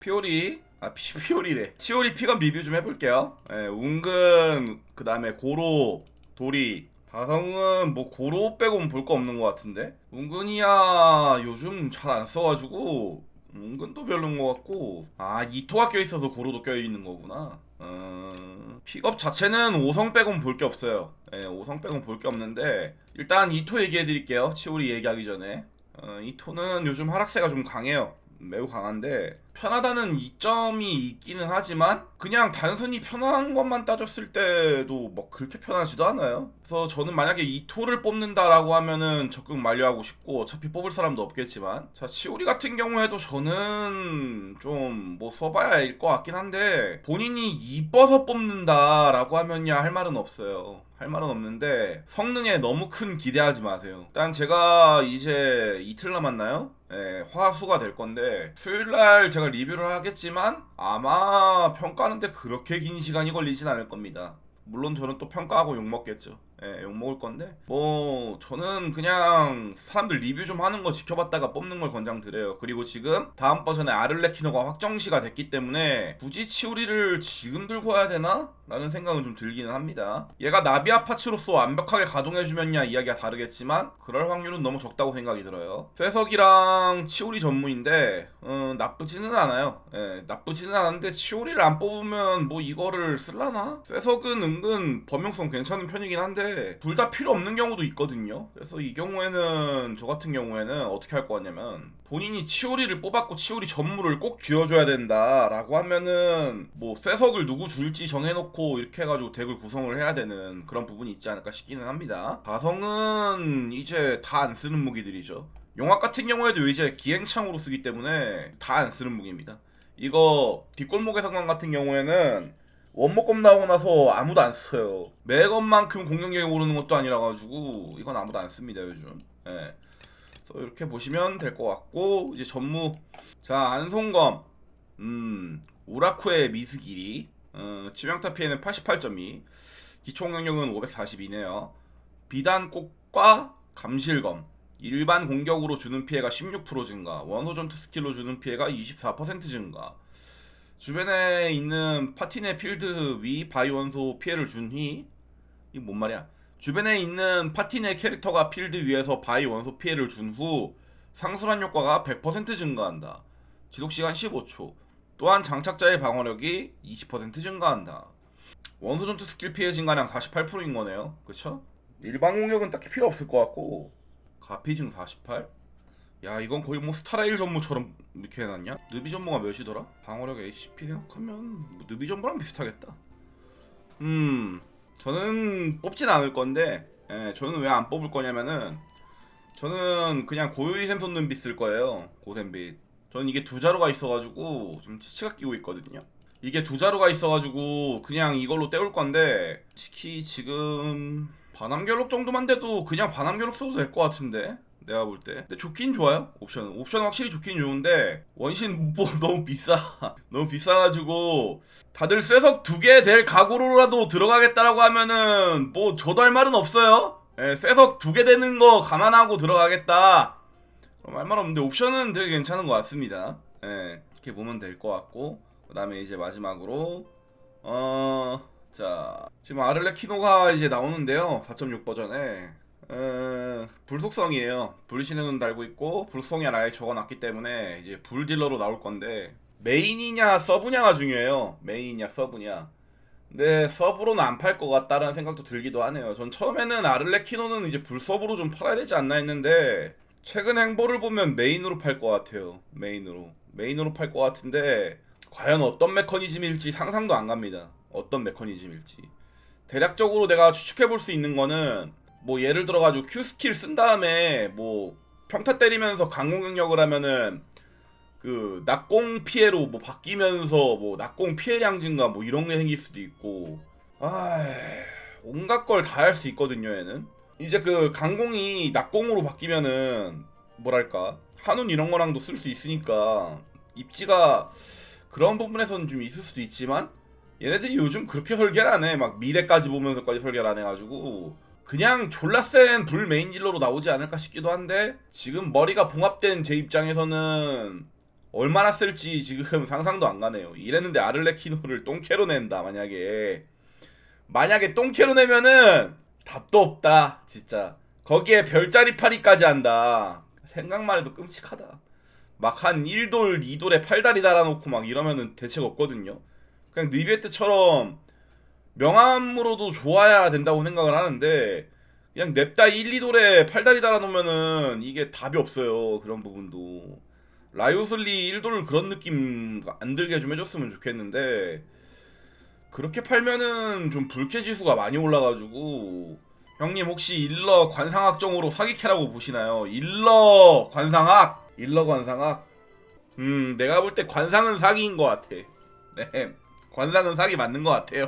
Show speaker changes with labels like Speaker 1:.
Speaker 1: 피오리? 아 피, 피오리래. 치오리 피검 리뷰 좀 해볼게요. 예, 운근 그 다음에 고로 도리. 다성은 뭐 고로 빼고는 볼 거 없는 것 같은데? 운근이야 요즘 잘 안 써가지고 운근도 별로인 것 같고. 아 이토가 껴있어서 고로도 껴있는 거구나. 어... 픽업 자체는 5성 빼고는 볼게 없어요. 예, 5성 빼고는 볼게 없는데 일단 이토 얘기해드릴게요. 치오리 얘기하기 전에. 어, 이토는 요즘 하락세가 좀 강해요. 매우 강한데 편하다는 이점이 있기는 하지만 그냥 단순히 편한 것만 따졌을 때도 뭐 그렇게 편하지도 않아요. 그래서 저는 만약에 이 토를 뽑는다라고 하면은 적극 만료하고 싶고 어차피 뽑을 사람도 없겠지만 자 치오리 같은 경우에도 저는 좀 뭐 써봐야 할 것 같긴 한데 본인이 이뻐서 뽑는다라고 하면야 할 말은 없어요. 할 말은 없는데 성능에 너무 큰 기대하지 마세요. 일단 제가 이제 이틀 남았나요? 예, 화수가 될 건데 수요일 날 제가 리뷰를 하겠지만 아마 평가하는데 그렇게 긴 시간이 걸리진 않을 겁니다. 물론 저는 또 평가하고 욕 먹겠죠. 예, 욕 먹을 건데 뭐 저는 그냥 사람들 리뷰 좀 하는 거 지켜봤다가 뽑는 걸 권장드려요. 그리고 지금 다음 버전에 아를레키노가 확정시가 됐기 때문에 굳이 치우리를 지금 들고 와야 되나? 라는 생각은 좀 들기는 합니다. 얘가 나비아 파츠로서 완벽하게 가동해주면야 이야기가 다르겠지만 그럴 확률은 너무 적다고 생각이 들어요. 쇠석이랑 치오리 전무인데 어, 나쁘지는 않아요. 예, 나쁘지는 않은데 치오리를 안 뽑으면 뭐 이거를 쓸라나? 쇠석은 은근 범용성 괜찮은 편이긴 한데 둘 다 필요 없는 경우도 있거든요. 그래서 이 경우에는 저 같은 경우에는 어떻게 할것 같냐면 본인이 치오리를 뽑았고 치오리 전무를 꼭 쥐어줘야 된다라고 하면은 뭐 쇠석을 누구 줄지 정해놓고 이렇게 해가지고 덱을 구성을 해야 되는 그런 부분이 있지 않을까 싶기는 합니다. 가성은 이제 다 안 쓰는 무기들이죠. 용악 같은 경우에도 이제 기행창으로 쓰기 때문에 다 안 쓰는 무기입니다. 이거 뒷골목의 상관 같은 경우에는 원목검 나오고 나서 아무도 안 써요. 매건만큼 공격력이 오르는 것도 아니라 가지고 이건 아무도 안 씁니다 요즘. 예. 그래서 이렇게 보시면 될 것 같고 이제 전무 자 안송검 음 우라쿠의 미스길이 어, 치명타 피해는 88.2 기초 공격력은 542네요. 비단꽃과 감실검 일반 공격으로 주는 피해가 16% 증가 원호 전투 스킬로 주는 피해가 24% 증가 주변에 있는 파티 내 필드 위 바이 원소 피해를 준휘 이게 뭔 말이야? 주변에 있는 파티 내 캐릭터가 필드 위에서 바이 원소 피해를 준 후 상술한 효과가 100% 증가한다. 지속시간 15초. 또한 장착자의 방어력이 20% 증가한다. 원소 전투 스킬 피해 증가량 48%인 거네요. 그쵸? 일반 공격은 딱히 필요 없을 것 같고. 가피증 48? 야 이건 거의 뭐 스타라일 전무처럼 이렇게 해놨냐? 느비 전무가 몇이더라? 방어력 HP 생각하면 뭐 느비 전무랑 비슷하겠다 음 저는 뽑진 않을 건데 예, 저는 왜 안 뽑을 거냐면은 저는 그냥 고유의 샘손 눈빛 쓸 거예요 고샘빛 저는 이게 두 자루가 있어가지고 좀 치치가 끼고 있거든요 이게 두 자루가 있어가지고 그냥 이걸로 때울 건데 특히 지금 반함결록 정도만 돼도 그냥 반함결록 써도 될 것 같은데 내가 볼 때. 근데 좋긴 좋아요. 옵션은. 옵션은 확실히 좋긴 좋은데 원신 뭐 너무 비싸. 너무 비싸가지고 다들 쇠석 두 개 될 각오로라도 들어가겠다라고 하면은 뭐할 말은 없어요. 예, 쇠석 두 개 되는 거 감안하고 들어가겠다. 그럼 할 말 없는데 옵션은 되게 괜찮은 것 같습니다. 예, 이렇게 보면 될 것 같고 그 다음에 이제 마지막으로 어... 자 지금 아를레키노가 이제 나오는데요 4.6 버전에 어, 불속성이에요. 불신의 눈 달고 있고 불속성이 아예 적어놨기 때문에 이제 불딜러로 나올 건데 메인이냐 서브냐가 중요해요. 메인이냐 서브냐. 근데 서브로는 안 팔 것 같다라는 생각도 들기도 하네요. 전 처음에는 아를레키노는 이제 불서브로 좀 팔아야 되지 않나 했는데 최근 행보를 보면 메인으로 팔 것 같아요. 메인으로. 메인으로 팔 것 같은데 과연 어떤 메커니즘일지 상상도 안 갑니다. 어떤 메커니즘일지. 대략적으로 내가 추측해 볼 수 있는 거는 뭐 예를 들어 가지고 Q 스킬 쓴 다음에 뭐 평타 때리면서 강공 경력을 하면은 그 낙공 피해로 뭐 바뀌면서 뭐 낙공 피해량 증가 뭐 이런 게 생길 수도 있고. 아 온갖 걸 다 할 수 있거든요 얘는. 이제 그 강공이 낙공으로 바뀌면은 뭐랄까? 한운 이런 거랑도 쓸 수 있으니까 입지가 그런 부분에서는 좀 있을 수도 있지만 얘네들이 요즘 그렇게 설계를 안 해. 막 미래까지 보면서까지 설계를 안 해가지고 그냥 졸라 센 불 메인 딜러로 나오지 않을까 싶기도 한데 지금 머리가 봉합된 제 입장에서는 얼마나 쓸지 지금 상상도 안 가네요. 이랬는데 아를레키노를 똥캐로 낸다 만약에. 만약에 똥캐로 내면은 답도 없다 진짜. 거기에 별자리 파리까지 한다. 생각만 해도 끔찍하다. 막 한 1돌 2돌에 팔다리 달아놓고 막 이러면은 대책 없거든요. 그냥 느비에 때처럼 명함으로도 좋아야 된다고 생각을 하는데 그냥 냅다 1, 2돌에 팔다리 달아놓으면은 이게 답이 없어요 그런 부분도. 라이오슬리 1돌 그런 느낌 안 들게 좀 해줬으면 좋겠는데 그렇게 팔면은 좀 불쾌 지수가 많이 올라가지고 형님 혹시 일러 관상학적으로 사기캐라고 보시나요? 일러 관상학! 일러 관상학! 음 내가 볼 때 관상은 사기인 것 같아. 네 관상은 사기 맞는 것 같아요